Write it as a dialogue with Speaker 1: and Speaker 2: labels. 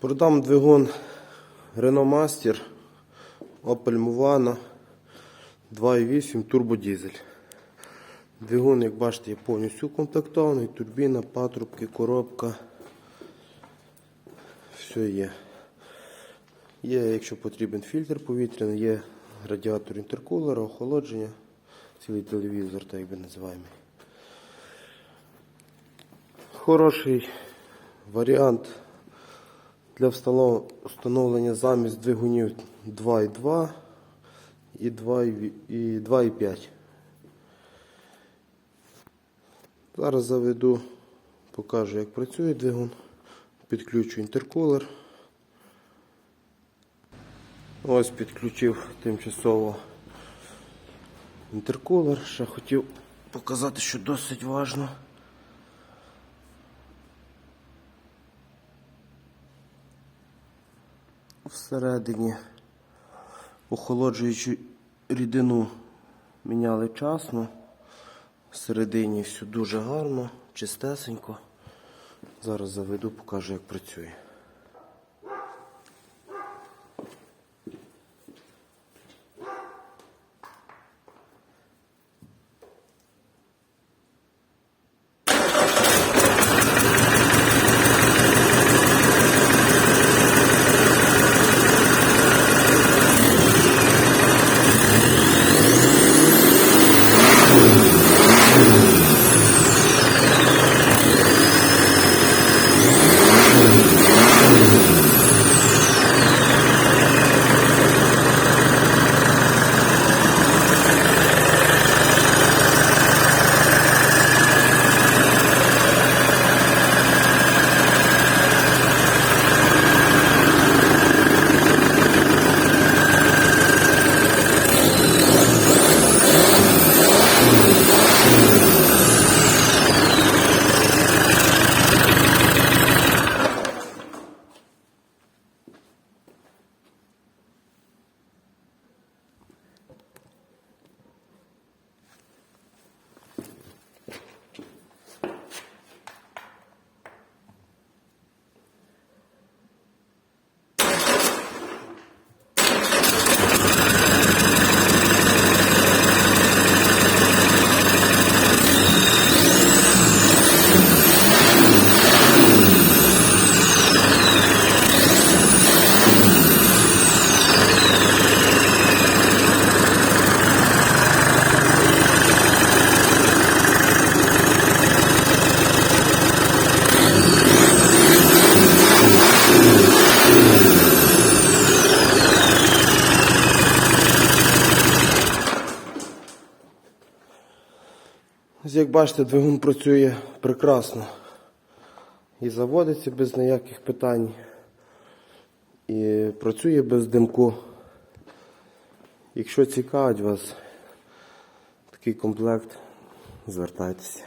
Speaker 1: Продам двигун Renault Master Opel Movano 2.8 турбодізель. Двигун, як бачите, є повністю укомплектований, турбіна, патрубки, коробка. Все є. Є, якщо потрібен фільтр повітряний, є радіатор інтеркулера, охолодження, цілий телевізор, так би називаємо. Хороший варіант для встановлення замість двигунів 2.2 і 2.5. і 2.5. Зараз заведу, покажу, як працює двигун. Підключу інтеркулер. Ось підключив тимчасово інтеркулер. Ще хотів показати, що досить важливо. Всередині охолоджуючу рідину міняли часно. Всередині все дуже гарно, чистесенько. Зараз заведу, покажу, як працює. Як бачите, двигун працює прекрасно. І заводиться без ніяких питань. І працює без димку. Якщо цікавить вас такий комплект, звертайтеся.